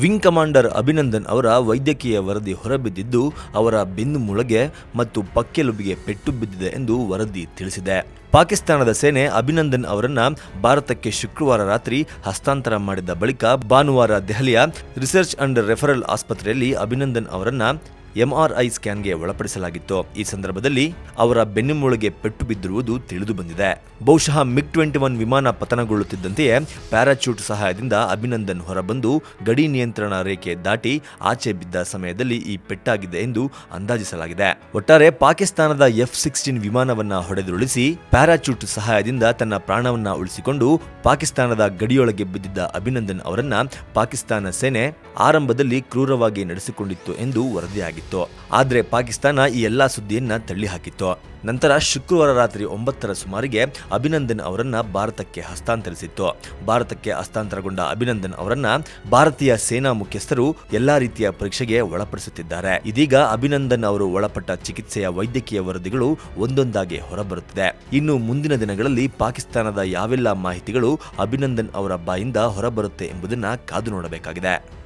Wing commander Abhinandan ಅವರ ವೈದ್ಯಕೀಯ ವರದಿ ಹೊರಬಿದ್ದಿದ್ದು, ಅವರ ಬೆನ್ನು ಮುಳಗೆ ಮತ್ತು ಪಕ್ಕೆಲುಬಿಗೆ ಪೆಟ್ಟು ಬಿದ್ದಿದೆ ಎಂದು ವರದಿ ತಿಳಿಸಿದೆ. ಪಾಕಿಸ್ತಾನದ ಸೇನೆ ಅಭಿನಂದನ್ ಅವರನ್ನ ಭಾರತಕ್ಕೆ ಶುಕ್ರವಾರ ರಾತ್ರಿ ಹಸ್ತಾಂತರ ಮಾಡಿದ ಬಳಿಕ ಭಾನುವಾರ ದೆಹಲಿಯ ರಿಸರ್ಚ್ ಅಂಡ್ ರೆಫರಲ್ ಆಸ್ಪತ್ರೆಯಲ್ಲಿ ಅಭಿನಂದನ್ ಅವರನ್ನ ಎಂಆರ್ಐ ಸ್ಕ್ಯಾನ್ಗೆ ಒಳಪಡಿಸಲಾಗಿತ್ತು. ಈ ಸಂದರ್ಭದಲ್ಲಿ ಅವರ ಬೆನ್ನುಮೂಳಿಗೆ ಪೆಟ್ಟು ಬಿದ್ದಿರುವುದು ತಿಳಿದು ಬಂದಿದೆ. ಬಹುಶಃ ಮಿಗ್ ಟ್ವೆಂಟಿ ಒನ್ ವಿಮಾನ ಪತನಗೊಳ್ಳುತ್ತಿದ್ದಂತೆಯೇ ಪ್ಯಾರಾಚೂಟ್ ಸಹಾಯದಿಂದ ಅಭಿನಂದನ್ ಹೊರಬಂದು ಗಡಿ ನಿಯಂತ್ರಣ ರೇಖೆ ದಾಟಿ ಆಚೆ ಬಿದ್ದ ಸಮಯದಲ್ಲಿ ಈ ಪೆಟ್ಟಾಗಿದೆ ಎಂದು ಅಂದಾಜಿಸಲಾಗಿದೆ. ಒಟ್ಟಾರೆ ಪಾಕಿಸ್ತಾನದ ಎಫ್ ಸಿಕ್ಸ್ಟೀನ್ ವಿಮಾನವನ್ನ ಹೊಡೆದುರುಳಿಸಿ ಪ್ಯಾರಾಚೂಟ್ ಸಹಾಯದಿಂದ ತನ್ನ ಪ್ರಾಣವನ್ನ ಉಳಿಸಿಕೊಂಡು ಪಾಕಿಸ್ತಾನದ ಗಡಿಯೊಳಗೆ ಬಿದ್ದಿದ್ದ ಅಭಿನಂದನ್ ಅವರನ್ನ ಪಾಕಿಸ್ತಾನ ಸೇನೆ ಆರಂಭದಲ್ಲಿ ಕ್ರೂರವಾಗಿ ನಡೆಸಿಕೊಂಡಿತ್ತು ಎಂದು ವರದಿಯಾಗಿತ್ತು ಆದರೆ ಪಾಕಿಸ್ತಾನ ಈ ಎಲ್ಲಾ ಸುದ್ದಿಯನ್ನ ತಳ್ಳಿಹಾಕಿತ್ತು. ನಂತರ ಶುಕ್ರವಾರ ರಾತ್ರಿ ಒಂಬತ್ತರ ಸುಮಾರಿಗೆ ಅಭಿನಂದನ್ ಅವರನ್ನ ಭಾರತಕ್ಕೆ ಹಸ್ತಾಂತರಿಸಿತ್ತು. ಭಾರತಕ್ಕೆ ಹಸ್ತಾಂತರಗೊಂಡ ಅಭಿನಂದನ್ ಅವರನ್ನ ಭಾರತೀಯ ಸೇನಾ ಮುಖ್ಯಸ್ಥರು ಎಲ್ಲಾ ರೀತಿಯ ಪರೀಕ್ಷೆಗೆ ಒಳಪಡಿಸುತ್ತಿದ್ದಾರೆ. ಇದೀಗ ಅಭಿನಂದನ್ ಅವರು ಒಳಪಟ್ಟ ಚಿಕಿತ್ಸೆಯ ವೈದ್ಯಕೀಯ ವರದಿಗಳು ಒಂದೊಂದಾಗಿ ಹೊರಬರುತ್ತಿದೆ. ಇನ್ನು ಮುಂದಿನ ದಿನಗಳಲ್ಲಿ ಪಾಕಿಸ್ತಾನದ ಯಾವೆಲ್ಲ ಮಾಹಿತಿಗಳು ಅಭಿನಂದನ್ ಅವರ ಬಾಯಿಂದ ಹೊರಬರುತ್ತೆ ಎಂಬುದನ್ನ ಕಾದು ನೋಡಬೇಕಾಗಿದೆ.